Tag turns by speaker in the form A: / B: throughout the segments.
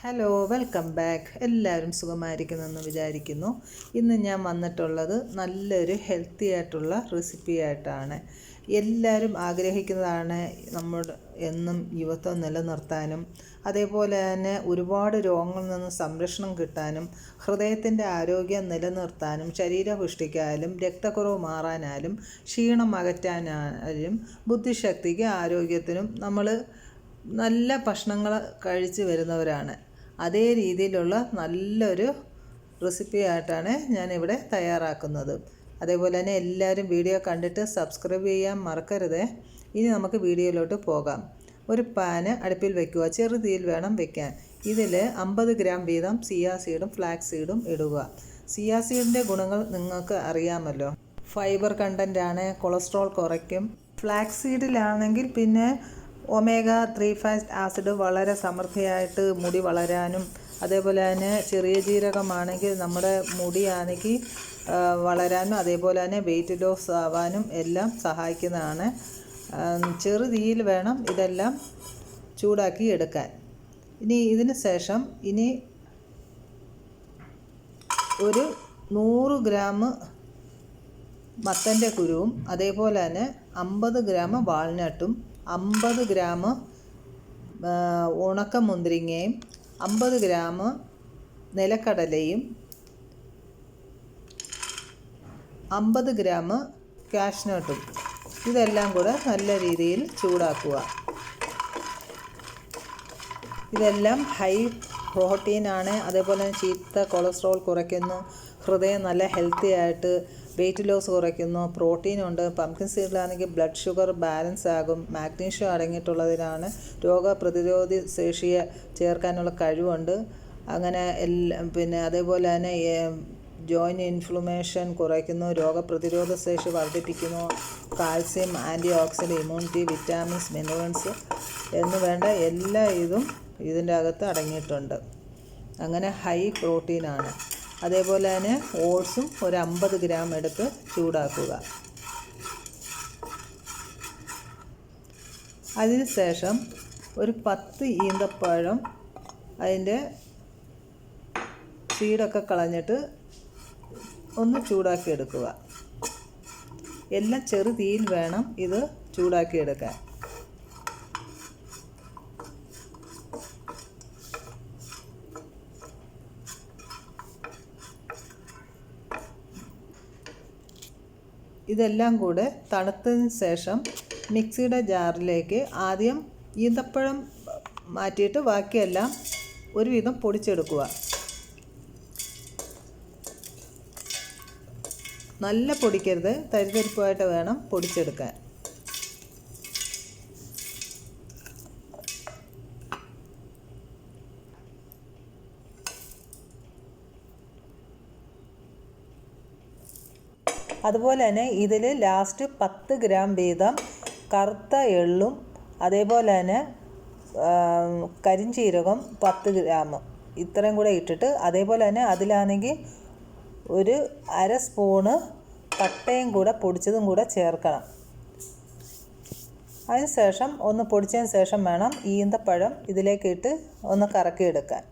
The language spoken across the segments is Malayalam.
A: ഹലോ വെൽക്കം ബാക്ക് എല്ലാവരും സുഖമായിരിക്കുന്നെന്ന് വിചാരിക്കുന്നു. ഇന്ന് ഞാൻ വന്നിട്ടുള്ളത് നല്ലൊരു ഹെൽത്തി ആയിട്ടുള്ള റെസിപ്പി ആയിട്ടാണ്. എല്ലാവരും ആഗ്രഹിക്കുന്നതാണ് നമ്മുടെ എന്നും യുവത്വം നിലനിർത്താനും അതേപോലെ തന്നെ ഒരുപാട് രോഗങ്ങളിൽ നിന്ന് സംരക്ഷണം കിട്ടാനും ഹൃദയത്തിന്റെ ആരോഗ്യം നിലനിർത്താനും ശരീരപുഷ്ടിക്കായാലും രക്തക്കുറവ് മാറാനാലും ക്ഷീണം അകറ്റാനായാലും ബുദ്ധിശക്തിക്ക് ആരോഗ്യത്തിനും നമ്മൾ നല്ല ഭക്ഷണങ്ങൾ കഴിച്ച് വരുന്നവരാണ്. അതേ രീതിയിലുള്ള നല്ലൊരു റെസിപ്പി ആയിട്ടാണ് ഞാനിവിടെ തയ്യാറാക്കുന്നത്. അതേപോലെ തന്നെ എല്ലാവരും വീഡിയോ കണ്ടിട്ട് സബ്സ്ക്രൈബ് ചെയ്യാൻ മറക്കരുത്. ഇനി നമുക്ക് വീഡിയോയിലോട്ട് പോകാം. ഒരു പാന് അടുപ്പിൽ വെക്കുക. ചെറുതീയിൽ വേണം വെക്കാൻ. ഇതിൽ അമ്പത് ഗ്രാം വീതം സിയാ സീഡും ഫ്ലാക്സ് സീഡും ഇടുക. സിയാ സീഡിന്റെ ഗുണങ്ങൾ നിങ്ങൾക്ക് അറിയാമല്ലോ. ഫൈബർ കണ്ടന്റ് ആണ് കൊളസ്ട്രോൾ കുറയ്ക്കും. ഫ്ലാക്സ് സീഡിലാണെങ്കിൽ പിന്നെ ഒമേഗ ത്രീ ഫാസ്റ്റ് ആസിഡ് വളരെ സമൃദ്ധിയായിട്ട് മുടി വളരാനും അതേപോലെ തന്നെ ചെറിയ ജീരകമാണെങ്കിൽ നമ്മുടെ മുടി ആണെങ്കിൽ വളരാനും അതേപോലെ തന്നെ വെയിറ്റ് ലോസ് ആവാനും എല്ലാം സഹായിക്കുന്നതാണ്. ചെറുതീയിൽ ചെറു തീയിൽ വേണം ഇതെല്ലാം ചൂടാക്കി എടുക്കാൻ. ഇനി ഇതിന് ശേഷം ഇനി ഒരു നൂറ് ഗ്രാം മത്തന്റെ കുരുവും അതേപോലെ തന്നെ അമ്പത് ഗ്രാം വാൾനട്ടും അമ്പത് ഗ്രാം ഉണക്ക മുന്തിരിങ്ങയും അമ്പത് ഗ്രാം നിലക്കടലയും അമ്പത് ഗ്രാം കാഷ്നട്ടും. ഇതെല്ലാം കൂടെ നല്ല രീതിയിൽ ചൂടാക്കുക. ഇതെല്ലാം ഹൈ പ്രോട്ടീനാണ്. അതേപോലെ ചീത്ത കൊളസ്ട്രോൾ കുറയ്ക്കുന്നു. ഹൃദയം നല്ല ഹെൽത്തി ആയിട്ട് വെയിറ്റ് ലോസ് കുറയ്ക്കുന്നു പ്രോട്ടീൻ ഉണ്ട് പംകിൻ സീഡിലാണെങ്കിൽ ബ്ലഡ് ഷുഗർ ബാലൻസ് ആകും മാഗ്നീഷ്യം അടങ്ങിയിട്ടുള്ളതിനാണ് രോഗപ്രതിരോധി ശേഷിയെ ചേർക്കാനുള്ള കഴിവുണ്ട്. അങ്ങനെ എല്ലാ പിന്നെ അതേപോലെ തന്നെ ജോയിന്റ് ഇൻഫ്ലമേഷൻ കുറയ്ക്കുന്നു രോഗപ്രതിരോധ ശേഷി വർദ്ധിപ്പിക്കുന്നു calcium antioxidant immunity vitamins minerals എന്ന് വേണ്ട എല്ലാ ഇതും ഇതിന്റെ അകത്ത് അടങ്ങിയിട്ടുണ്ട്. അങ്ങനെ ഹൈ പ്രോട്ടീനാണ് അതേപോലെ തന്നെ ഓട്സും ഒരു അമ്പത് ഗ്രാം എടുത്ത് ചൂടാക്കുക. അതിനുശേഷം ഒരു പത്ത് ഈന്തപ്പഴം അതിന്റെ സീഡൊക്കെ കളഞ്ഞിട്ട് ഒന്ന് ചൂടാക്കിയെടുക്കുക എല്ലാം ചെറു തീയിൽ വേണം ഇത് ചൂടാക്കി ഇതെല്ലാം കൂടെ തണുത്തതിന് ശേഷം മിക്സിയുടെ ജാറിലേക്ക് ആദ്യം ഈന്തപ്പഴം മാറ്റിയിട്ട് ബാക്കിയെല്ലാം ഒരുവിധം പൊടിച്ചെടുക്കുക. നല്ല പൊടിക്കരുത്. തരിതരിപ്പായിട്ട് വേണം പൊടിച്ചെടുക്കാൻ. അതുപോലെ തന്നെ ഇതിൽ ലാസ്റ്റ് പത്ത് ഗ്രാം വീതം കറുത്ത എള്ളും അതേപോലെ തന്നെ കരിഞ്ചീരകം പത്ത് ഗ്രാം ഇത്രയും കൂടെ ഇട്ടിട്ട് അതേപോലെ തന്നെ അതിലാണെങ്കിൽ ഒരു അര സ്പൂണ് പട്ടയും കൂടെ പൊടിച്ചതും കൂടെ ചേർക്കണം. അതിന് ശേഷം ഒന്ന് പൊടിച്ചതിന് ശേഷം വേണം ഈന്തപ്പഴം ഇതിലേക്ക് ഇട്ട് ഒന്ന് കറക്കിയെടുക്കാൻ.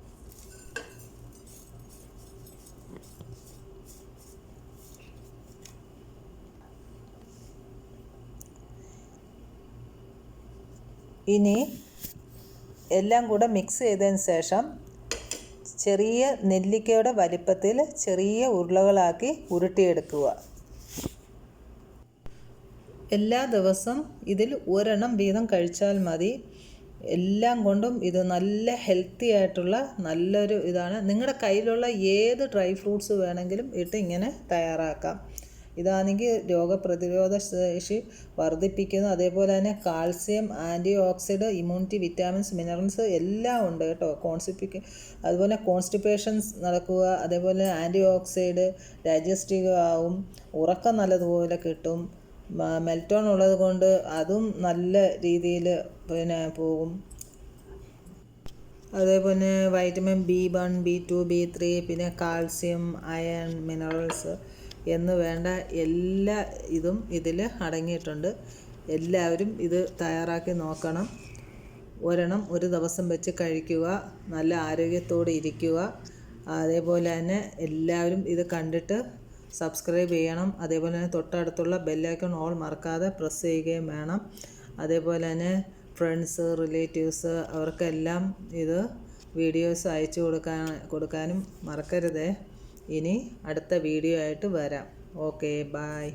A: ഇനി എല്ലാം കൂടെ മിക്സ് ചെയ്തതിന് ശേഷം ചെറിയ നെല്ലിക്കയുടെ വലിപ്പത്തിൽ ചെറിയ ഉരുളകളാക്കി ഉരുട്ടിയെടുക്കുക. എല്ലാ ദിവസം ഇതിൽ ഒരെണ്ണം വീതം കഴിച്ചാൽ മതി. എല്ലാം കൊണ്ടും ഇത് നല്ല ഹെൽത്തി ആയിട്ടുള്ള നല്ലൊരു ഇതാണ്. നിങ്ങളുടെ കയ്യിലുള്ള ഏത് ഡ്രൈ ഫ്രൂട്ട്സ് വേണമെങ്കിലും ഇട്ട് ഇങ്ങനെ തയ്യാറാക്കാം. ഇതാണെങ്കിൽ രോഗപ്രതിരോധ ശേഷി വർദ്ധിപ്പിക്കുന്നു. അതേപോലെ തന്നെ calcium antioxidant immunity vitamins minerals എല്ലാം ഉണ്ട് കേട്ടോ. കോൺസ്റ്റിപ്പിക്ക അതുപോലെ കോൺസ്റ്റിപ്പേഷൻസ് നടക്കുക അതേപോലെ ആന്റി ഓക്സൈഡ് ഡൈജസ്റ്റീവ് ആവും ഉറക്കം നല്ലതുപോലെ കിട്ടും മെൽറ്റോൺ ഉള്ളത് കൊണ്ട് അതും നല്ല രീതിയിൽ പിന്നെ പോകും. അതേപോലെ vitamin B one B two B three പിന്നെ കാൽസ്യം അയൺ മിനറൽസ് എന്ന് വേണ്ട എല്ലാ ഇതും ഇതിൽ അടങ്ങിയിട്ടുണ്ട്. എല്ലാവരും ഇത് തയ്യാറാക്കി നോക്കണം. ഒരെണ്ണം ഒരു ദിവസം വെച്ച് കഴിക്കുക നല്ല ആരോഗ്യത്തോടെ ഇരിക്കുക. അതേപോലെ തന്നെ എല്ലാവരും ഇത് കണ്ടിട്ട് സബ്സ്ക്രൈബ് ചെയ്യണം. അതേപോലെ തന്നെ തൊട്ടടുത്തുള്ള ബെല്ലൈക്കൺ ഓൾ മറക്കാതെ പ്രസ് ചെയ്യുകയും വേണം. അതേപോലെ തന്നെ ഫ്രണ്ട്സ് റിലേറ്റീവ്സ് അവർക്കെല്ലാം ഇത് വീഡിയോസ് അയച്ചു കൊടുക്കാൻ കൊടുക്കാനും മറക്കരുതേ. ഇനി അടുത്ത വീഡിയോ ആയിട്ട് വരാം. Okay bye